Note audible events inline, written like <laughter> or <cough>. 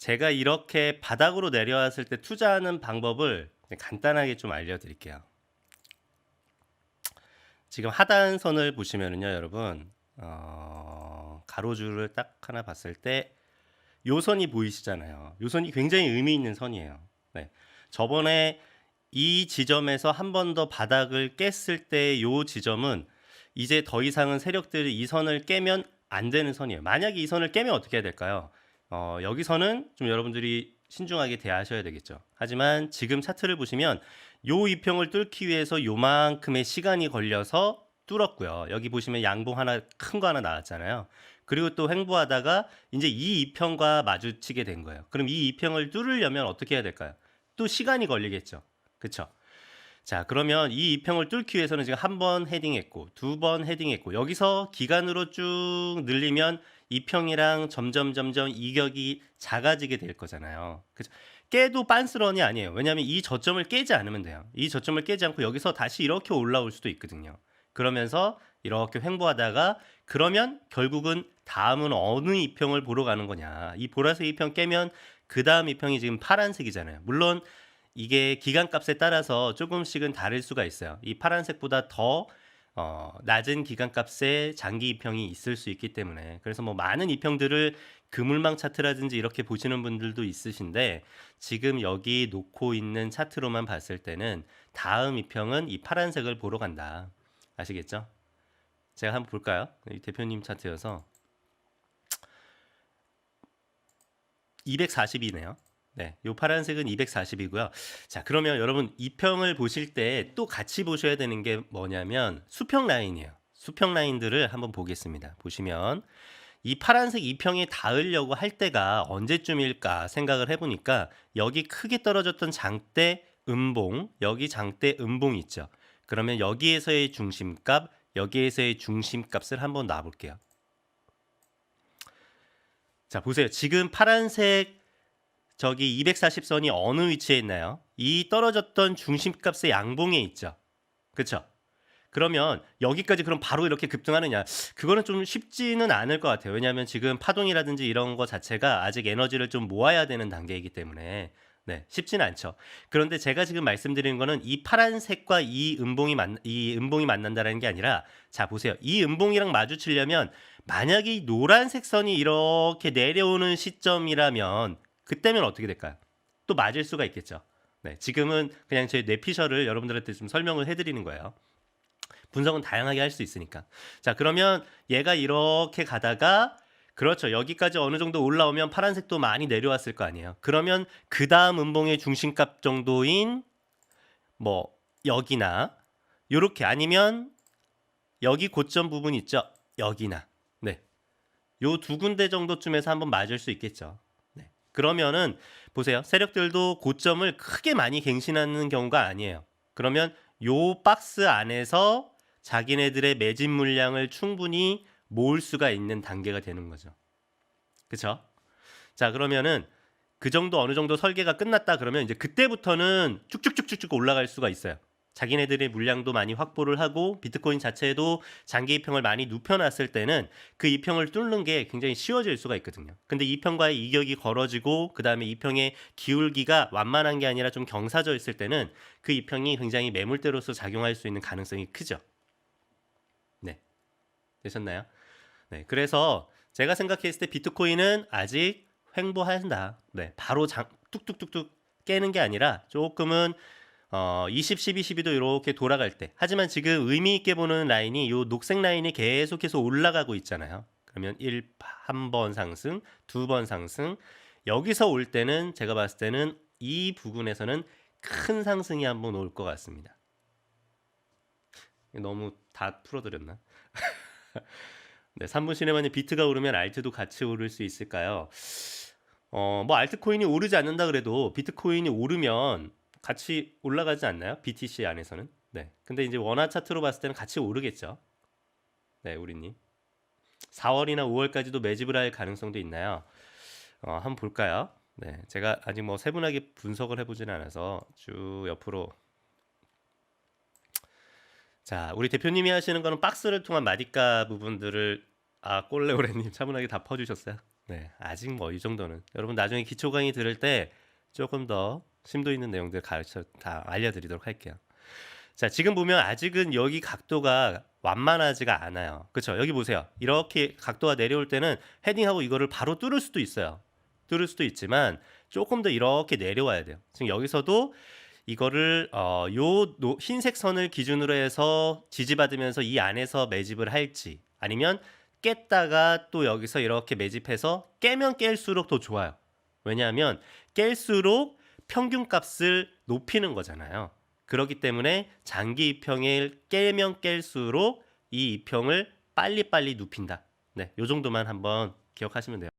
제가 이렇게 바닥으로 내려왔을 때 투자하는 방법을 간단하게 좀 알려드릴게요. 지금 하단선을 보시면은요, 여러분, 어, 가로줄을 딱 하나 봤을 때, 요 선이 보이시잖아요. 요 선이 굉장히 의미 있는 선이에요. 네. 저번에 이 지점에서 한 번 더 바닥을 깼을 때 요 지점은 이제 더 이상은 세력들이 이 선을 깨면 안 되는 선이에요. 만약에 이 선을 깨면 어떻게 해야 될까요? 어, 여기서는 좀 여러분들이 신중하게 대하셔야 되겠죠. 하지만 지금 차트를 보시면 요 이평을 뚫기 위해서 요만큼의 시간이 걸려서 뚫었고요. 여기 보시면 양봉 하나 큰 거 하나 나왔잖아요. 그리고 또 횡보하다가 이제 이 이평과 마주치게 된 거예요. 그럼 이 이평을 뚫으려면 어떻게 해야 될까요? 또 시간이 걸리겠죠. 그렇죠? 자, 그러면 이 이평을 뚫기 위해서는 지금 한 번 헤딩했고 두 번 헤딩했고 여기서 기간으로 쭉 늘리면 이평이랑 점점 점점 이격이 작아지게 될 거잖아요. 그죠? 깨도 빤스런이 아니에요. 왜냐하면 이 저점을 깨지 않으면 돼요. 이 저점을 깨지 않고 여기서 다시 이렇게 올라올 수도 있거든요. 그러면서 이렇게 횡보하다가 그러면 결국은 다음은 어느 이평을 보러 가는 거냐. 이 보라색 이평 깨면 그 다음 이평이 지금 파란색이잖아요. 물론 이게 기간값에 따라서 조금씩은 다를 수가 있어요. 이 파란색보다 더 어, 낮은 기간값의 장기 이평이 있을 수 있기 때문에 그래서 뭐 많은 이평들을 그물망 차트라든지 이렇게 보시는 분들도 있으신데 지금 여기 놓고 있는 차트로만 봤을 때는 다음 이평은 이 파란색을 보러 간다. 아시겠죠? 제가 한번 볼까요? 이 대표님 차트여서 240이네요. 네, 요 파란색은 240이고요. 자, 그러면 여러분 이 평을 보실 때 또 같이 보셔야 되는 게 뭐냐면 수평 라인이에요. 수평 라인들을 한번 보겠습니다. 보시면 이 파란색 이평에 닿으려고 할 때가 언제쯤일까 생각을 해보니까 여기 크게 떨어졌던 장대 음봉, 여기 장대 음봉 있죠. 그러면 여기에서의 중심값, 여기에서의 중심값을 한번 놔볼게요. 자, 보세요. 지금 파란색 저기 240선이 어느 위치에 있나요? 이 떨어졌던 중심값의 양봉에 있죠. 그렇죠? 그러면 여기까지 그럼 바로 이렇게 급등하느냐? 그거는 좀 쉽지는 않을 것 같아요. 왜냐하면 지금 파동이라든지 이런 거 자체가 아직 에너지를 좀 모아야 되는 단계이기 때문에 네, 쉽지는 않죠. 그런데 제가 지금 말씀드리는 거는 이 파란색과 이 음봉이 만, 이 음봉이 만난다는 게 아니라 자 보세요. 이 음봉이랑 마주치려면 만약에 이 노란색 선이 이렇게 내려오는 시점이라면 그때면 어떻게 될까요? 또 맞을 수가 있겠죠. 네, 지금은 그냥 제 뇌피셜을 여러분들한테 좀 설명을 해드리는 거예요. 분석은 다양하게 할 수 있으니까. 자, 그러면 얘가 이렇게 가다가 그렇죠. 여기까지 어느 정도 올라오면 파란색도 많이 내려왔을 거 아니에요. 그러면 그 다음 음봉의 중심값 정도인 뭐 여기나 요렇게 아니면 여기 고점 부분 있죠. 여기나 네. 요 두 군데 정도쯤에서 한번 맞을 수 있겠죠. 네. 그러면은 보세요. 세력들도 고점을 크게 많이 갱신하는 경우가 아니에요. 그러면 요 박스 안에서 자기네들의 매진 물량을 충분히 모을 수가 있는 단계가 되는 거죠. 그렇죠? 자, 그러면은 그 정도 어느 정도 설계가 끝났다 그러면 이제 그때부터는 쭉쭉쭉쭉쭉 올라갈 수가 있어요. 자기네들의 물량도 많이 확보를 하고 비트코인 자체도 장기 이평을 많이 눕혀놨을 때는 그 이평을 뚫는 게 굉장히 쉬워질 수가 있거든요. 근데 이평과의 이격이 걸어지고 그 다음에 이평의 기울기가 완만한 게 아니라 좀 경사져 있을 때는 그 이평이 굉장히 매물대로서 작용할 수 있는 가능성이 크죠. 네, 되셨나요? 네, 그래서 제가 생각했을 때 비트코인은 아직 횡보한다. 네, 바로 장, 뚝뚝뚝뚝 깨는 게 아니라 조금은 어, 20, 12, 12도 이렇게 돌아갈 때. 하지만 지금 의미 있게 보는 라인이 이 녹색 라인이 계속해서 올라가고 있잖아요. 그러면 1, 한 번 상승, 두 번 상승. 여기서 올 때는 제가 봤을 때는 이 부분에서는 큰 상승이 한번 올 것 같습니다. 너무 다 풀어드렸나? <laughs> 네, 3분 시네마님 비트가 오르면 알트도 같이 오를 수 있을까요? 어, 뭐 알트코인이 오르지 않는다 그래도 비트코인이 오르면 같이 올라가지 않나요? BTC 안에서는. 네. 근데 이제 원화 차트로 봤을 때는 같이 오르겠죠. 네, 우리님. 4월이나 5월까지도 매집을 할 가능성도 있나요? 어, 한번 볼까요? 네, 제가 아직 뭐 세분하게 분석을 해보지는 않아서 쭉 옆으로 자, 우리 대표님이 하시는 거는 박스를 통한 마디가 부분들을 아 꼴레오레님 차분하게 다 퍼주셨어요. 네, 아직 뭐 이 정도는 여러분 나중에 기초 강의 들을 때 조금 더 심도 있는 내용들 가르쳐 다 알려드리도록 할게요. 자, 지금 보면 아직은 여기 각도가 완만하지가 않아요. 그렇죠? 여기 보세요. 이렇게 각도가 내려올 때는 헤딩하고 이거를 바로 뚫을 수도 있어요. 뚫을 수도 있지만 조금 더 이렇게 내려와야 돼요. 지금 여기서도 이거를 어, 요 노- 흰색 선을 기준으로 해서 지지받으면서 이 안에서 매집을 할지 아니면 깼다가 또 여기서 이렇게 매집해서 깨면 깰수록 더 좋아요. 왜냐하면 깰수록 평균 값을 높이는 거잖아요. 그렇기 때문에 장기 이평을 깨면 깰수록 이 이평을 빨리빨리 눕힌다. 네, 요 정도만 한번 기억하시면 돼요.